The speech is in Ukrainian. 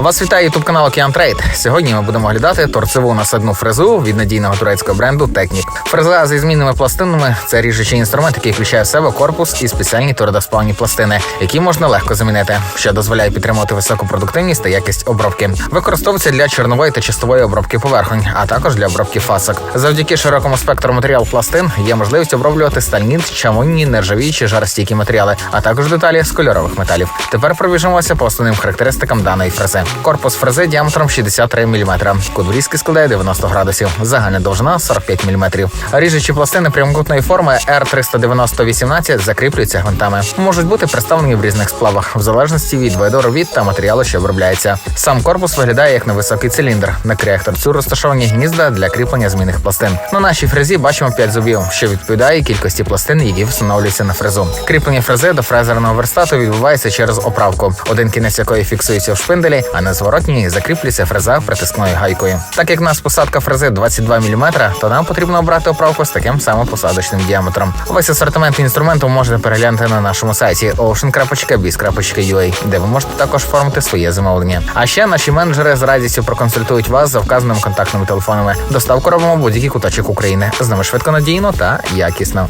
Вас вітає ютуб канал Океан Трейд. Сьогодні ми будемо оглядати торцеву насадну фрезу від надійного турецького бренду Технік. Фреза зі змінними пластинами це ріжучий інструмент, який включає в себе корпус і спеціальні твердосплавні пластини, які можна легко замінити, що дозволяє підтримувати високу продуктивність та якість обробки. Використовується для чорнової та чистової обробки поверхонь, а також для обробки фасок. Завдяки широкому спектру матеріал пластин є можливість оброблювати стальні, чамунні, нержавіючі, жаростійкі матеріали, а також деталі з кольорових металів. Тепер пробіжимося по основним характеристикам даної фрези. Корпус фрези діаметром 63 мм. Кут складає 90 градусів. Загальна довжина 45 мм. Ріжучі пластини прямокутної форми R390-18 закріплюються гвинтами. Можуть бути представлені в різних сплавах, в залежності від виду робіт та матеріалу, що обробляється. Сам корпус виглядає як невисокий циліндр. На краях торцю розташовані гнізда для кріплення змінних пластин. На нашій фрезі бачимо 5 зубів, що відповідає кількості пластин, які встановлюються на фрезу. Кріплення фрези до фрезерного верстату відбувається через оправку, один кінець якої фіксується в шпинделі, а на зворотній закріплюється фреза притискною гайкою. Так як у нас посадка фрези 22 мм, то нам потрібно обрати оправку з таким самим посадочним діаметром. Весь асортимент інструменту можете переглянути на нашому сайті ocean.biz.ua, де ви можете також оформити своє замовлення. А ще наші менеджери з радістю проконсультують вас за вказаними контактними телефонами. Доставку робимо будь-який куточок України. З нами швидко надійно та якісно.